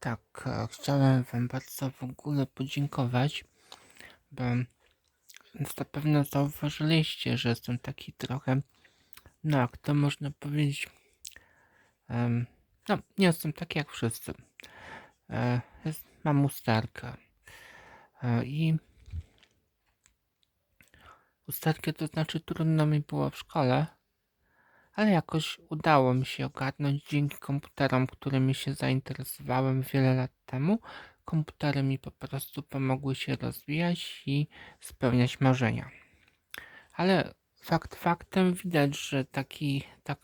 Tak, e, chciałem Wam bardzo w ogóle podziękować, bo zapewne zauważyliście, że jestem taki trochę, no jak to można powiedzieć, em, no nie jestem taki jak wszyscy. E, mam usterkę e, i usterkę to znaczy trudno mi było w szkole, ale jakoś udało mi się ogarnąć dzięki komputerom, którymi się zainteresowałem wiele lat temu. Komputery mi po prostu pomogły się rozwijać i spełniać marzenia. Ale fakt faktem widać, że taki, tak,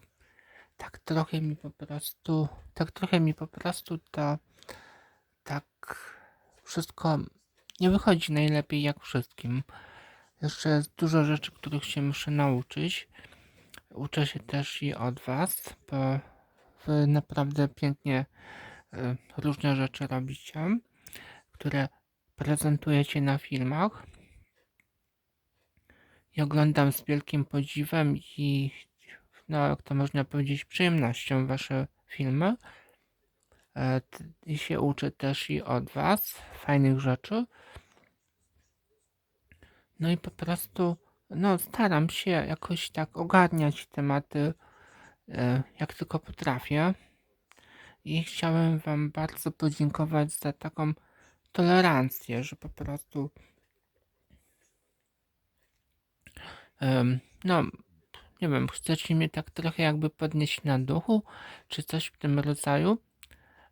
tak trochę mi po prostu, tak trochę mi po prostu to, tak wszystko nie wychodzi najlepiej jak wszystkim. Jeszcze jest dużo rzeczy, których się muszę nauczyć. Uczę się też i od Was, bo Wy naprawdę pięknie y, różne rzeczy robicie, które prezentujecie na filmach. I oglądam z wielkim podziwem i, no jak to można powiedzieć, przyjemnością Wasze filmy. E, I się uczę też i od Was fajnych rzeczy. No i po prostu, no staram się jakoś tak ogarniać tematy, e, jak tylko potrafię. I chciałem Wam bardzo podziękować za taką tolerancję, że po prostu, no, nie wiem, chcecie mnie tak trochę jakby podnieść na duchu, czy coś w tym rodzaju,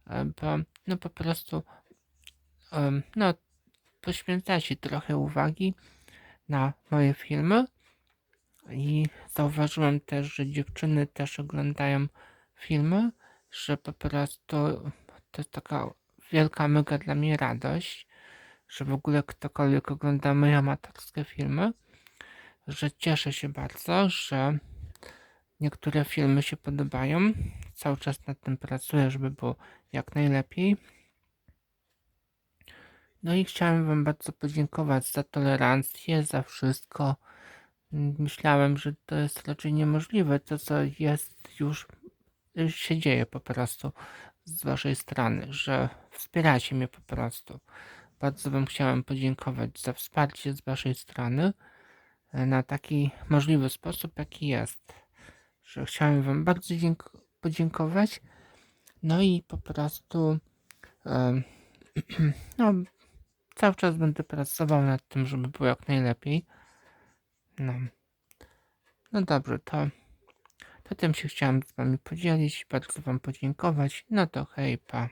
e, bo, no po prostu, no, poświęcacie trochę uwagi na moje filmy i zauważyłem też, że dziewczyny też oglądają filmy, że po prostu to jest taka wielka mega dla mnie radość, że w ogóle ktokolwiek ogląda moje amatorskie filmy, że cieszę się bardzo, że niektóre filmy się podobają. Cały czas nad tym pracuję, żeby było jak najlepiej. No i chciałem Wam bardzo podziękować za tolerancję, za wszystko. Myślałem, że to jest raczej niemożliwe. To, co jest już, już się dzieje po prostu z Waszej strony, że wspieracie mnie po prostu. Bardzo Wam chciałem podziękować za wsparcie z Waszej strony e, na taki możliwy sposób, jaki jest. Że chciałem Wam bardzo dzięk- podziękować. No i po prostu em, no, cały czas będę pracował nad tym, żeby było jak najlepiej. No. No dobrze, to, to tym się chciałem z Wami podzielić. Bardzo Wam podziękować. No to hej, pa.